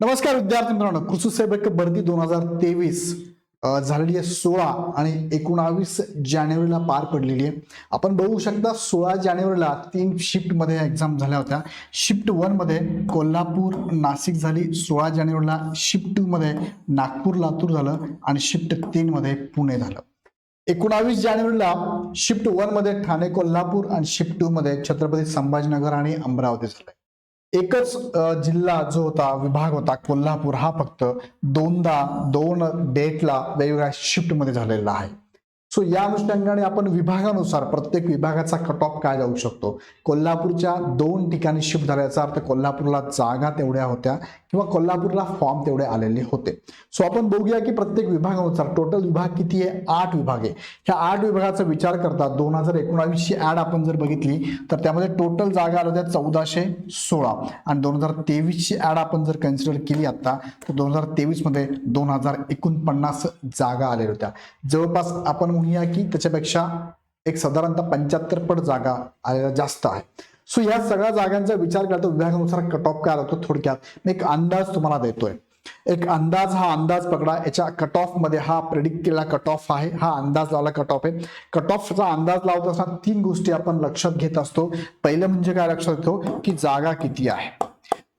नमस्कार विद्यार्थी मित्रांनो. कृषी सेवक भरती दोन हजार तेवीस झालेली आहे सोळा आणि एकोणावीस जानेवारीला पार पडलेली आहे. आपण बघू शकता सोळा जानेवारीला तीन शिफ्टमध्ये एक्झाम झाल्या होत्या. शिफ्टमध्ये कोल्हापूर नाशिक झाली. सोळा जानेवारीला शिफ्ट टूमध्ये नागपूर लातूर झालं आणि शिफ्ट तीनमध्ये पुणे झालं. एकोणावीस जानेवारीला शिफ्टमध्ये ठाणे कोल्हापूर आणि शिफ्ट टूमध्ये छत्रपती संभाजीनगर आणि अमरावती झालं. एकच जिल्हा जो होता विभाग होता कोल्हापूर हा फक्त दोनदा दोन डेटला वेगवेगळ्या शिफ्टमध्ये झालेला आहे. सो या अनुषंगाने आपण विभागानुसार प्रत्येक विभागाचा कट ऑफ काय जाऊ शकतो? कोल्हापूरच्या दोन ठिकाणी शिफ्ट झाल्याचा अर्थ कोल्हापूरला जागा तेवढ्या होत्या. किंवा कोल्हापूरला फॉर्म तेवढे आलेले होते. सो आपण बघूया की प्रत्येक विभागानुसार टोटल विभाग किती आहे? आठ विभाग आहे. ह्या आठ विभागाचा विचार करता दोन हजार एकोणावीसची ऍड आपण जर बघितली तर त्यामध्ये टोटल जागा आल्या होत्या चौदाशे सोळा. आणि दोन हजार तेवीसची ऍड आपण जर कन्सिडर केली आत्ता तर दोन हजार तेवीसमध्ये दोन हजार एकोणपन्नास जागा आलेल्या होत्या. जवळपास आपण म्हणूया की त्याच्यापेक्षा एक साधारणतः पंच्याहत्तर पट जागा आलेल्या जास्त आहे. सो या सगळ्या जागांचा विचार करता विभागानुसार कट ऑफ काय होतो थोडक्यात? मी एक अंदाज तुम्हाला देतोय. एक अंदाज हा अंदाज पकडा. याच्या कट ऑफमध्ये हा प्रेडिक्ट केलेला कट ऑफ आहे. हा अंदाज लावला कट ऑफ आहे. कट ऑफचा अंदाज लावत असताना तीन गोष्टी आपण लक्षात घेत असतो. पहिलं म्हणजे काय लक्षात घेतो की जागा किती आहे.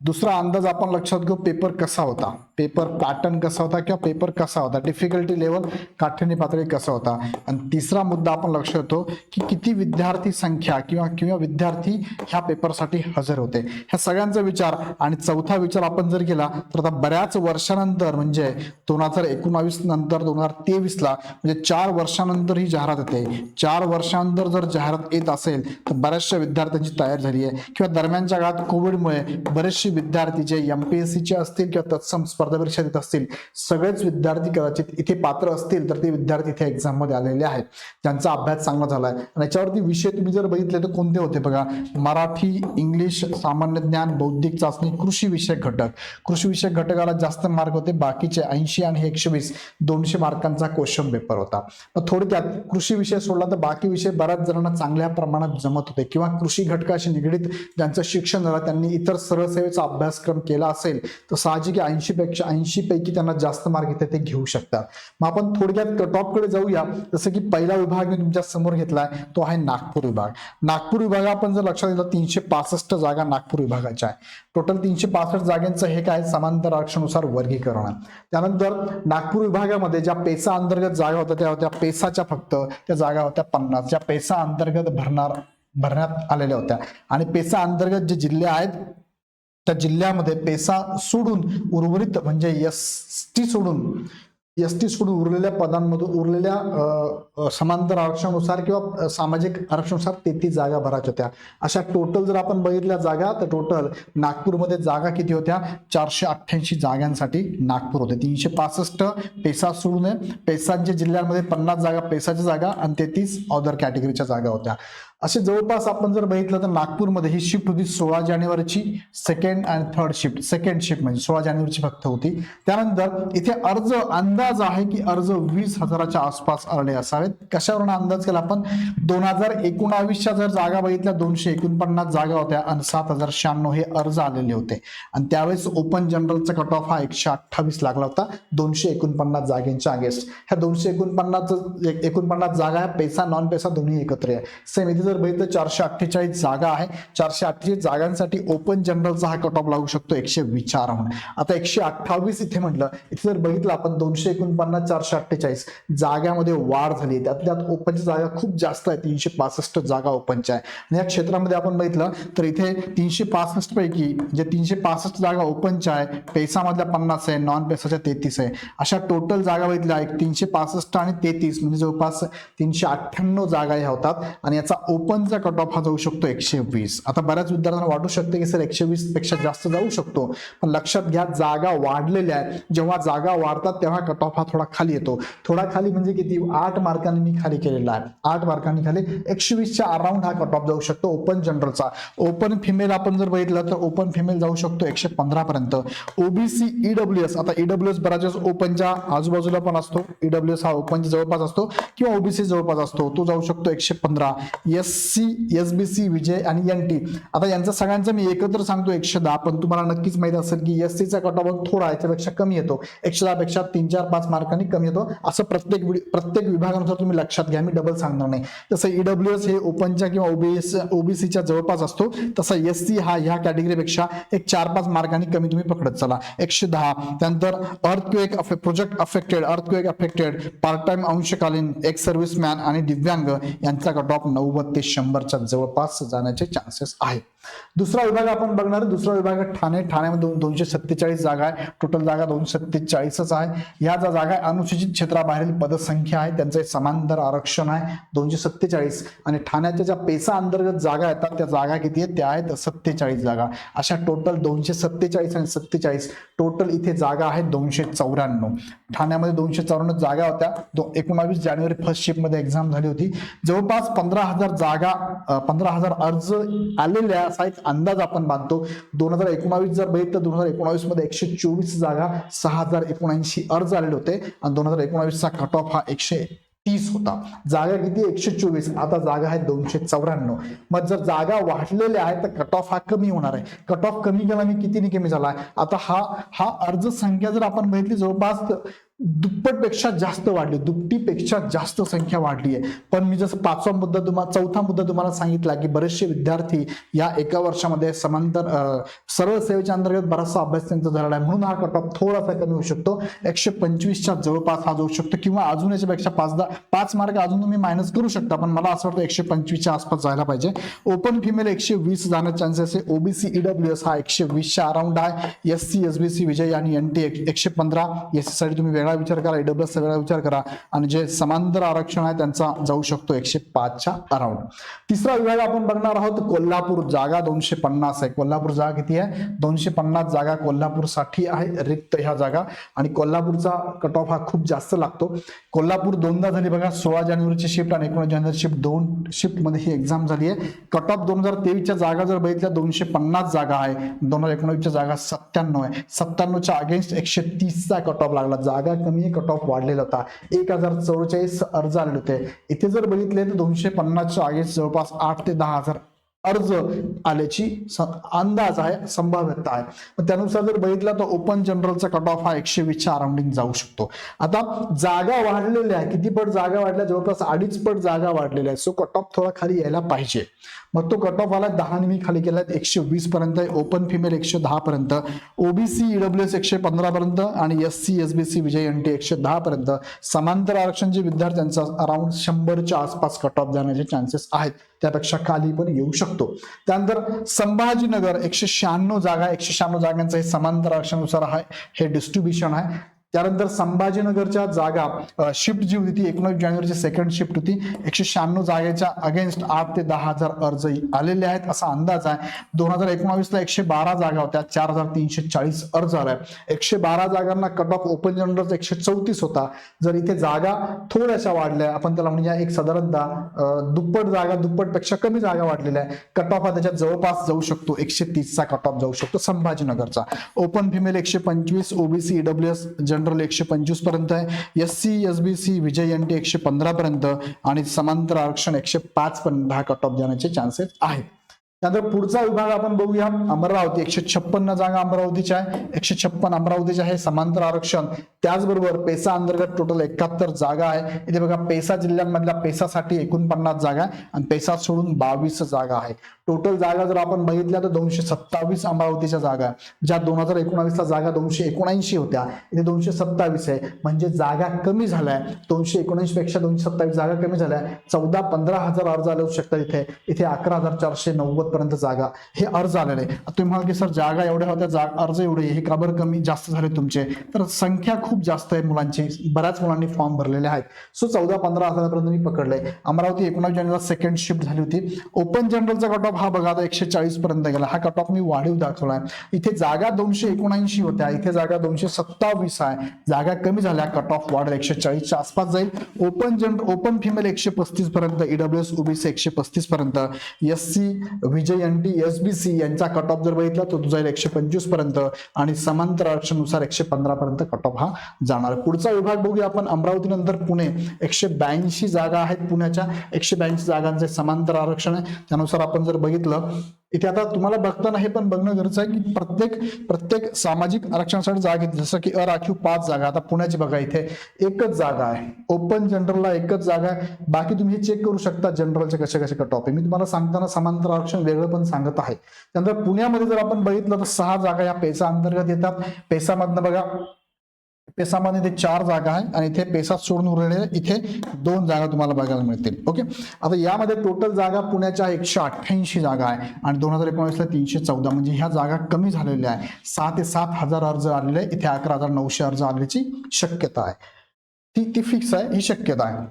दुसरा अंदाज आपण लक्षात घेऊ पेपर कसा होता? पेपर पॅटर्न कसा होता किंवा पेपर कसा होता? डिफिकल्टी लेवल काठिण्य पातळी कसा होता? आणि तिसरा मुद्दा आपण लक्ष घेतो की किती विद्यार्थी संख्या किंवा किंवा विद्यार्थी ह्या पेपरसाठी हजर होते. ह्या सगळ्यांचा विचार आणि चौथा विचार आपण जर केला तर आता बऱ्याच वर्षानंतर म्हणजे दोन हजार एकोणावीस नंतर दोन हजार तेवीसला म्हणजे चार वर्षानंतर ही जाहिरात येते. चार वर्षानंतर जर जाहिरात येत असेल तर बऱ्याचशा विद्यार्थ्यांची तयारी झाली आहे. किंवा दरम्यानच्या काळात कोविडमुळे बरेचसे विद्यार्थी जे एम पी एस सीचे असतील किंवा तत्सम स्पर्धा परीक्षा देत असतील सगळेच विद्यार्थी कदाचित इथे पात्र असतील तर ते विद्यार्थी इथे एक्झाममध्ये आलेले आहेत. त्यांचा अभ्यास चांगला झालाय. आणि याच्यावरती विषय तुम्ही जर बघितले तर कोणते होते बघा? मराठी इंग्लिश सामान्य ज्ञान बौद्धिक चाचणी कृषी विषयक घटक. कृषी विषयक घटकाला जास्त मार्क होते बाकीचे ऐंशी आणि एकशे वीस दोनशे मार्कांचा क्वेश्चन पेपर होता. मग थोडक्यात कृषी विषय सोडला तर बाकी विषय बऱ्याच जणांना चांगल्या प्रमाणात जमत होते. किंवा कृषी घटकाशी निगडीत ज्यांचं शिक्षण झालं त्यांनी इतर सरळ सेवेचा अभ्यासक्रम केला असेल तर साहजिक ऐंशी पेक्षा ऐंशी पैकी त्यांना जास्त मार्क इथे ते घेऊ शकतात. मग आपण थोडक्यात कट जाऊया. जसं की पहिला विभाग मी तुमच्यासमोर घेतलाय तो आहे नागपूर विभाग. नागपूर विभाग आपण जर लक्षात घेतलं तीनशे पासष्ट जागा नागपूर विभागाच्या आहे टोटल तीनशे पासष्ट जागांचं हे काय समांतर आरक्षणानुसार वर्गीकरण आहे. त्यानंतर नागपूर विभागामध्ये ज्या पेसा अंतर्गत जागा होत्या त्या होत्या पेसाच्या फक्त. त्या जागा होत्या पन्नास. ज्या पेसा अंतर्गत भरणार भरण्यात आलेल्या होत्या. आणि पेसा अंतर्गत जे जिल्हे आहेत त्या जिल्ह्यामध्ये पेसा सोडून उर्वरित म्हणजे एस टी सोडून एस टी सोडून उरलेल्या पदांमधून उरलेल्या समांतर आरक्षणानुसार किंवा सामाजिक आरक्षणानुसार तेहतीस जागा भरायच्या होत्या. अशा टोटल जर आपण बघितल्या जागा तर टोटल नागपूरमध्ये जागा किती होत्या? चारशे अठ्ठ्याऐंशी जागांसाठी नागपूर होते. तीनशे पासष्ट पेसा सोडून पेसांच्या जिल्ह्यांमध्ये पन्नास जागा पेसाच्या जागा आणि तेहतीस अदर कॅटेगरीच्या जागा होत्या. असे जवळपास आपण जर बघितलं तर नागपूरमध्ये ही शिफ्ट होती सोळा जानेवारीची second and third shift second shift म्हणजे सोळा जानेवारीची फक्त होती. त्यानंतर इथे अर्ज अंदाज आहे की अर्ज वीस हजाराच्या आसपास आले असावेत. कशावरून अंदाज केला आपण? दोन हजार एकोणावीसच्या जर जागा बघितल्या दोनशे एकोणपन्नास जागा होत्या आणि सात हजार शहाण्णव हे अर्ज आलेले होते. आणि त्यावेळेस ओपन जनरलचा कट ऑफ हा एकशे अठ्ठावीस लागला होता दोनशे एकोणपन्नास जागेंच्या अगेन्स्ट ह्या दोनशे एकोणपन्नास एकोणपन्नास जागा आहे पैसा नॉन पैसा दोन्ही एकत्र आहे. सेम इथे जर बघितलं चारशे अठ्ठेचाळीस जागा आहे. चारशे अठ्ठेचाळीस जागांसाठी ओपन जनरलचा हा कट ऑफ लागू शकतो एकशे विचार आता एकशे अठ्ठावीस इथे म्हटलं इथे जर बघितलं आपण दोनशे एकोणपन्नास चारशे अठ्ठेचाळीस जागामध्ये वाढ झाली आहे. ओपनच्या जागा खूप जास्त आहे तीनशे पासष्ट जागा ओपनच्या आहे आणि या क्षेत्रामध्ये आपण बघितलं तर इथे तीनशे पासष्ट पैकी जे तीनशे पासष्ट जागा ओपनच्या आहे पैसामधल्या पन्नास आहे नॉन पैसाच्या तेहतीस आहे. अशा टोटल जागा बघितल्या एक तीनशे पासष्ट आणि तेहतीस म्हणजे जवळपास तीनशे अठ्ठ्याण्णव जागा ह्या होतात. आणि याचा ओपनचा कट ऑफ हा जाऊ शकतो एकशे वीस आता बऱ्याच विद्यार्थ्यांना वाटू शकते की सर एकशे वीसपेक्षा जास्त जाऊ शकतो. पण लक्षात घ्या जागा वाढलेल्या आहेत. जेव्हा जागा वाढतात तेव्हा कट ऑफ हा थोडा खाली येतो. थोडा खाली म्हणजे किती? आठ मार्कांनी मी खाली केलेला आहे. आठ मार्कांनी खाली एकशे वीसच्या अराउंड हा कट ऑफ जाऊ शकतो ओपन जनरलचा. ओपन फिमेल आपण जर बघितलं तर ओपन फिमेल जाऊ शकतो एकशे पंधरा पर्यंत. ओबीसी ईडब्ल्यू एस आता ईडब्ल्यू एस बऱ्याच वेळेस ओपनच्या आजूबाजूला पण असतो. ईडब्ल्यू एस हा ओपनच्या जवळपास असतो किंवा ओबीसी जवळपास असतो. तो जाऊ शकतो एकशे पंधरा. S C S B C विजय आणि एन टी आता यांचा सगळ्यांचा मी एकत्र सांगतो एकशे दहा पण तुम्हाला नक्कीच माहीत असेल की एस सीचा कट ऑफ थोडा याच्यापेक्षा कमी येतो. एकशे दहा पेक्षा तीन चार पाच मार्कांनी कमी येतो. असं प्रत्येक प्रत्येक विभागानुसार तुम्ही लक्षात घ्या मी डबल सांगणार नाही. तसं ईडब्ल्यू एस हे ओपनच्या किंवा ओबीएस ओबीसीच्या जवळपास असतो तसा एस सी हा ह्या कॅटेगरीपेक्षा एक चार पाच मार्कांनी कमी तुम्ही पकडत चला. एकशे दहा. त्यानंतर earthquake project affected earthquake affected part time अंशकालीन एक्स सर्व्हिसमॅन आणि दिव्यांग यांचा कट ऑफ नव्वद ते शंभरच्या जवळपास जाण्याचे चान्सेस आहे दुसरा विभाग आपण बघणार दुसरा विभाग ठाणे. ठाण्यामध्ये दोनशे सत्तेचाळीस जागा आहे. टोटल जागा दोनशे सत्तेचाळीसच आहे. या ज्या जागा आहे अनुसूचित क्षेत्राबाहेरील पदसंख्या आहे त्यांचं एक समांतर आरक्षण आहे दोनशे सत्तेचाळीस. आणि ठाण्याच्या ज्या पेसा अंतर्गत जागा येतात त्या जागा किती आहेत? त्या आहेत सत्तेचाळीस जागा. अशा टोटल दोनशे सत्तेचाळीस आणि सत्तेचाळीस टोटल इथे जागा आहेत दोनशे चौऱ्याण्णव. ठाण्यामध्ये दोनशे चौऱ्याण्णव जागा होत्या. दो एकोणावीस जानेवारी फर्स्ट शिफ्टमध्ये एक्झाम झाली होती. जवळपास पंधरा हजार जागा जागा पंधरा हजार अर्ज आलेल्या असा एक अंदाज आपण बांधतो. दोन हजार एकोणावीस जर बघितलं तर दोन हजार एकोणावीसमध्ये एकशे चोवीस जागा सहा हजार एकोणऐंशी अर्ज आलेले होते आणि दोन हजार एकोणावीसचा कट ऑफ हा एकशे तीस होता. जागा किती? एकशे चोवीस. आता जागा आहे दोनशे चौऱ्याण्णव. मग जर जागा वाढलेल्या आहेत तर कट ऑफ हा कमी होणार आहे. कट ऑफ कमी केला मी कितीने कमी झाला? आहे आता हा हा अर्ज संख्या जर आपण बघितली जवळपास दुप्पटपेक्षा जास्त वाढली दुपटीपेक्षा जास्त संख्या वाढली आहे. पण मी जसं पाचवा मुद्दा तुम्हाला चौथा मुद्दा तुम्हाला सांगितला की बरेचसे विद्यार्थी या एका वर्षामध्ये समांतर सर्व सरळ सेवेच्या अंतर्गत बराचसा अभ्यास त्यांचा झालेला आहे. म्हणून हा कटॉप थोडासा कमी होऊ शकतो. एकशे पंचवीसच्या जवळपास हा जाऊ शकतो किंवा अजून याच्यापेक्षा पाच दहा पाच मार्क अजून तुम्ही मायनस करू शकता. पण मला असं वाटतं एकशे पंचवीसच्या आसपास जायला पाहिजे. ओपन फिमेल एकशे वीस जाण्याचे चान्सेस आहे. ओबीसी ईडब्ल्यू एस हा एकशे वीसच्या अराउंड आहे. S C S B C विजय आणि एन टी एकशे पंधरा एस सी तुम्ही वेगळा विचार करा ईडब्ल्यू एस वेगळा विचार करा आणि जे समांतर आरक्षण आहे त्यांचा जाऊ शकतो एकशे पाचच्या अराउंड तिसरा विभाग आपण बघणार आहोत कोल्हापूर जागा दोनशे पन्नास आहे. कोल्हापूर जागा किती आहे? दोनशे पन्नास जागा कोल्हापूरसाठी आहे रिक्त ह्या जागा. आणि कोल्हापूरचा कट ऑफ हा खूप जास्त लागतो. कोल्हापूर दोनदा झाली बघा सोळा जानेवारीची शिफ्ट आणि एकोणीस जानेवारी शिफ्ट दोन शिफ्टमध्ये ही एक्झाम झाली आहे. कट ऑफ दोन हजार तेवीसच्या जागा जर बघितल्या दोनशे पन्नास जागा आहे. दोन हजार एकोणवीसच्या जागा सत्त्याण्णव आहे. सत्त्याण्णवच्या अगेन्स्ट एकशे तीसचा कट ऑफ लागला. जागा कमी कट ऑफ वाढलेला होता. एक हजार चौवेचाळीस अर्ज आलेले होते. इथे जर बघितले तर दोनशे पन्नासच्या अगेन्स्ट जवळपास आठ ते दहा हजार अर्ज आल्याची अंदाज आहे संभाव्यता आहे. मग त्यानुसार जर बघितला तर ओपन जनरलचा कट ऑफ हा एकशे वीसच्या अराउंडिंग जाऊ शकतो. आता जागा वाढलेल्या आहे किती पट जागा वाढल्या जवळपास अडीच पट जागा वाढलेल्या आहे. सो कट ऑफ थोडा खाली यायला पाहिजे. मग तो कट ऑफ आला दहा निमी खाली केला एकशे वीस पर्यंत ओपन फिमेल एकशे दहा पर्यंत. ओबीसी ईडब्ल्यू एस एकशे पंधरा पर्यंत आणि S C S B C विजय एन टी एकशे दहा पर्यंत. समांतर आरक्षण जे विद्यार्थ्यांचा अराउंड शंभरच्या आसपास कट ऑफ जाण्याचे चान्सेस आहेत. त्यापेक्षा खाली पण येऊ शकतो. त्यानंतर संभाजीनगर एकशे शहाण्णव जागा एकशे शहाण्णव जागांचं हे समांतर आरक्षणानुसार आहे. हे डिस्ट्रीब्युशन आहे. त्यानंतर संभाजीनगरच्या जागा शिफ्ट जी होती ती एकोणीस जानेवारीची सेकंड शिफ्ट होती. एकशे शहाण्णव जागेच्या अगेन्स्ट आठ ते दहा हजार अर्ज आलेले आहेत असा अंदाज आहे. दोन हजार एकोणावीसला एकशे बारा जागा होत्या चार हजार तीनशे चाळीस अर्ज आलाय. एकशे बारा जागांना कट ऑफ ओपन जनरल एकशे चौतीस होता. जर इथे जागा थोड्याशा वाढल्या आपण त्याला म्हणजे एक साधारणतः दुप्पट जागा दुप्पटपेक्षा कमी जागा वाढलेल्या आहे कट ऑफ हा त्याच्या जवळपास जाऊ शकतो. एकशे तीसचा कट ऑफ जाऊ शकतो संभाजीनगरचा. ओपन फिमेल एकशे पंचवीस ओबीसी ईडब्ल्यू एस जनरल एकशे पंचवीसपर्यंत आहे. S C S B C विजय एन टी एकशे पंधरा पर्यंत आणि समांतर आरक्षण एकशे पाच पर्यंत हा कट ऑफ जाण्याचे चान्सेस आहेत. त्यानंतर पुढचा विभाग आपण बघूया. अमरावती एकशे छप्पन्न जागा अमरावतीच्या आहे. एकशे छप्पन अमरावतीच्या आहे. समांतर आरक्षण. त्याचबरोबर पेसा अंतर्गत टोटल एकाहत्तर जागा आहे. इथे बघा पेसा जिल्ह्यांमधल्या पेसासाठी एकोणपन्नास जागा आहे आणि पेसा सोडून बावीस जागा आहे. टोटल जागा जर आपण बघितल्या तर दोनशे सत्तावीस अमरावतीच्या जागा आहे. ज्या दोन हजार एकोणावीसला जागा दोनशे एकोणऐंशी होत्या. इथे दोनशे सत्तावीस आहे. म्हणजे जागा कमी झाल्या दोनशे एकोणऐंशी पेक्षा दोनशे सत्तावीस जागा कमी झाल्या चौदा पंधरा हजार अर्ज आले होऊ शकतात इथे. इथे अकरा हजार चारशे नव्वद पर्यंत जागा. हे अर्ज आलेले आहे. तुम्ही म्हणाल की सर जागा एवढ्या होत्या जा अर्ज एवढे हे का बरं कमी जास्त झाले तुमचे? तर संख्या खूप जास्त आहे मुलांची. बऱ्याच मुलांनी फॉर्म भरलेले आहेत. सो चौदा पंधरा हजारापर्यंत मी पकडले अमरावती एकोणावीस जानेवारीला सेकंड शिफ्ट झाली होती. ओपन जनरलचा कट ऑफ हा बघा आता एकशे चाळीस पर्यंत गेला. हा कट ऑफ मी वाढीव दाखवलाय. इथे जागा दोनशे एकोणऐंशी होत्या. इथे जागा दोनशे सत्तावीस आहे. जागा कमी झाल्या कट ऑफ वाढ एकशे चाळीसच्या आसपास जाईल. ओपन जनरल ओपन फिमेल एकशे पस्तीस पर्यंत ईडब्ल्यू एस ओबीसी एकशे पस्तीस पर्यंत एस सी विजय N T S B C यांचा कट ऑफ जर बघितला तर तुझा एकशे पंचवीसपर्यंत आणि समांतर आरक्षणानुसार एकशे पंधरा पर्यंत कट ऑफ हा जाणार. पुढचा विभाग बघूया आपण. अमरावती नंतर पुणे. एकशे ब्याऐंशी जागा आहेत पुण्याच्या. एकशे ब्याऐंशी जागांचे समांतर आरक्षण आहे. त्यानुसार आपण जर बघितलं इथे आता तुम्हाला बघताना हे पण बघणं गरजेचं आहे की प्रत्येक प्रत्येक सामाजिक आरक्षणासाठी जागा घेतली. जसं की अराखीव पाच जागा आता पुण्याची बघा इथे एकच जागा आहे. ओपन जनरलला एकच जागा आहे. बाकी तुम्ही हे चेक करू शकता जनरलचे कसे कसे कट ऑफ आहे. मी तुम्हाला सांगताना समांतर आरक्षण वेगळं पण सांगत आहे. त्यानंतर पुण्यामध्ये जर आपण बघितलं तर सहा जागा या पेसा अंतर्गत येतात. पेसामधनं बघा पेसामध्ये इथे चार जागा आहे आणि इथे पेसा सोडून उरलेले इथे दोन जागा तुम्हाला बघायला मिळतील. ओके? आता यामध्ये टोटल जागा पुण्याच्या एकशे अठ्ठ्याऐंशी जागा आहे आणि दोन हजार एकोणीसला तीनशे चौदा. म्हणजे ह्या जागा कमी झालेल्या आहे सहा ते सात हजार अर्ज आलेले आहे. इथे अकरा हजार नऊशे अर्ज आल्याची शक्यता आहे. ती ती फिक्स आहे ही शक्यता आहे.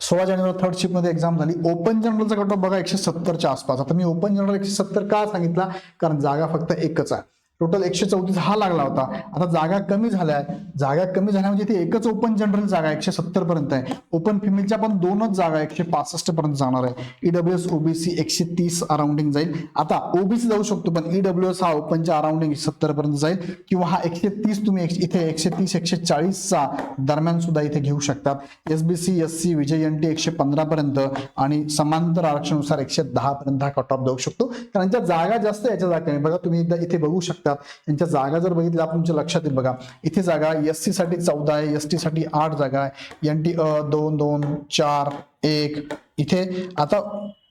सोळा जानेवारी थर्ड शिफ्टमध्ये एक्झाम झाली. ओपन जनरलचा कट ऑफ बघा एकशे सत्तरच्या आसपास. आता मी ओपन जनरल एकशे सत्तर का सांगितला? कारण जागा फक्त एकच आहे. टोटल एकशे चौतीस हा लागला होता. आता जागा कमी झाल्या. जागा कमी झाल्या म्हणजे इथे एकच ओपन जनरल जागा एकशे सत्तर पर्यंत आहे. ओपन फिमेलच्या पण दोनच जागा एकशे पासष्ट पर्यंत जाणार आहे. ईडब्ल्यू एस ओबीसी एकशे तीस अराउंडिंग जाईल. आता ओबीसी जाऊ शकतो पण ईडब्ल्यू एस हा ओपनच्या अराउंडिंग सत्तर पर्यंत जाईल. किंवा हा एकशे तीस तुम्ही इथे एकशे तीस एकशे चाळीसचा दरम्यान सुद्धा इथे घेऊ शकतात. S B C S C विजय एन टी एकशे पंधरा पर्यंत आणि समांतर आरक्षणानुसार एकशे दहा पर्यंत हा कट ऑफ जाऊ शकतो. कारण ज्या जागा जास्त याच्या जागा कमी. बघा तुम्ही एकदा इथे बघू शकता. यांच्या जागा जर बघितल्या आपण तुमच्या लक्षात येईल बघा. इथे जागा एस सी साठी चौदा आहे एस टी साठी आठ जागा आहे. एन टी अ दोन दोन चार एक. इथे आता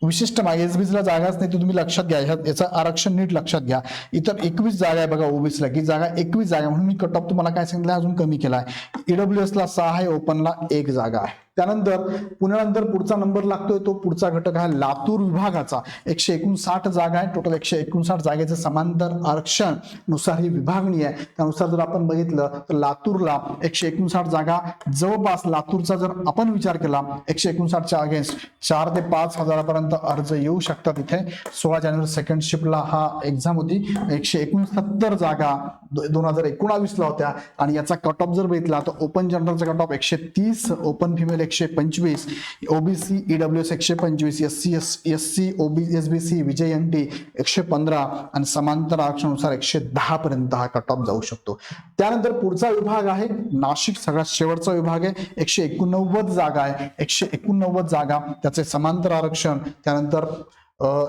विशिष्ट एसबीसीला जागाच नाही तुम्ही लक्षात घ्या. याचं आरक्षण नीट लक्षात घ्या. इतर एकवीस जागा आहे बघा ओबीसीला की जागा एकवीस जागा आहे. म्हणून मी कट ऑफ तुम्हाला काय सांगितलं? अजून कमी केला आहे. ईडब्ल्यू एसला सहा आहे ओपनला एक जागा आहे. त्यानंतर पुण्यानंतर पुढचा नंबर लागतोय तो पुढचा घटक आहे लातूर विभागाचा. एकशे एकोणसाठ जागा आहे. टोटल एकशे एकोणसाठ जागेचं समांतर आरक्षणनुसार ही विभागणी आहे. त्यानुसार जर आपण बघितलं तर लातूरला एकशे एकोणसाठ जागा जवळपास लातूरचा जर आपण विचार केला एकशे एकोणसाठच्या अगेन्स्ट चार ते पाच हजारापर्यंत अर्ज येऊ शकतात इथे. सोळा जानेवारी सेकंड शिफ्टला हा एक्झाम होती. एकशे एकोणसत्तर जागा दोन हजार एकोणावीसला होत्या. आणि याचा कट ऑफ जर बघितला तर ओपन जनरलचा कट ऑफ एकशे तीस ओपन फिमेल एकशे पंचवीस ओबीसी ईडब्ल्यू एस एकशे पंचवीस S C S S C OB S B C विजय एन टी एकशे पंधरा आणि समांतर आरक्षणानुसार एकशे दहा पर्यंत हा कट ऑफ जाऊ शकतो. त्यानंतर पुढचा विभाग आहे नाशिक सगळ्यात शेवटचा विभाग आहे एकशे एकोणनव्वद जागा आहे एकशे एकोणनव्वद जागा त्याचे समांतर आरक्षण त्यानंतर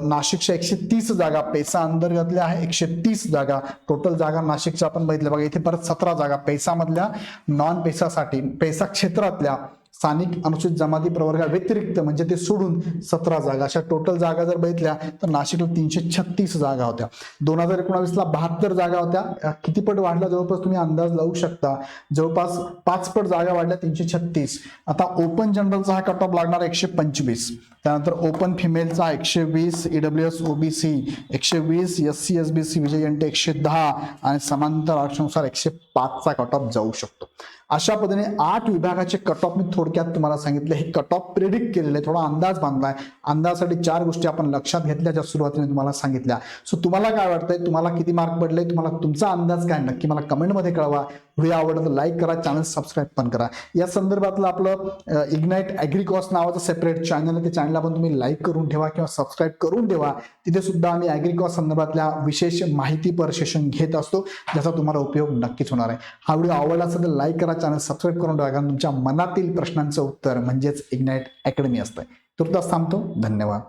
नाशिकच्या एकशे तीस जागा पैसा अंतर्गतल्या आहे एकशे तीस जागा टोटल जागा नाशिकच्या आपण बघितल्या बघा इथे परत सतरा जागा पैसामधल्या नॉन पैसासाठी पैसा क्षेत्रातल्या स्थानिक अनुसूचित जमाती प्रवर्गा व्यतिरिक्त म्हणजे ते सोडून सतरा जागा. अशा टोटल जागा जर बघितल्या तर नाशिकला तीनशे छत्तीस जागा होत्या. दोन हजार एकोणावीसला बहात्तर जागा होत्या. किती पट वाढल्या? जवळपास तुम्ही अंदाज लावू शकता. जवळपास पाच पट जागा वाढल्या तीनशे छत्तीस. आता ओपन जनरलचा हा कट ऑफ लागणार एकशे पंचवीस. त्यानंतर ओपन फिमेलचा एकशे वीस ईडब्ल्यू एस ओबीसी एकशे वीस S C S B C Vijay N T एकशे दहा आणि समांतर आरक्षणानुसार एकशे पाचचा कट ऑफ जाऊ शकतो. अशा पद्धतीने आठ विभागाचे कट ऑफ मी थोडक्यात तुम्हाला सांगितले. हे कट ऑफ प्रेडिक्ट केलेले थोडा अंदाज बांधलाय. अंदाजासाठी चार गोष्टी आपण लक्षात घेतल्या ज्या सुरुवातीने तुम्हाला सांगितल्या. सो तुम्हाला काय वाटतंय? तुम्हाला किती मार्क पडले? तुम्हाला तुमचा अंदाज काय? नक्की मला कमेंटमध्ये कळवा. व्हिडिओ आवडला तर लाईक करा चॅनल सबस्क्राईब पण करा. या संदर्भातलं आपलं इग्नाईट ॲग्रिकॉस नावाचं सेपरेट चॅनल आहे. ते चॅनलला पण तुम्ही लाईक करून ठेवा किंवा सबस्क्राईब करून ठेवा. तिथे सुद्धा आम्ही ॲग्रिकॉस संदर्भातल्या विशेष माहिती पर सेशन घेत असतो ज्याचा तुम्हाला उपयोग नक्कीच होणार आहे. हा व्हिडिओ आवडला असेल तर लाईक करा चॅनल सबस्क्राईब करून ठेवा. कारण तुमच्या मनातील प्रश्नांचं उत्तर म्हणजेच इग्नाईट अकॅडमी असतं तुर्तास थांबतो. धन्यवाद.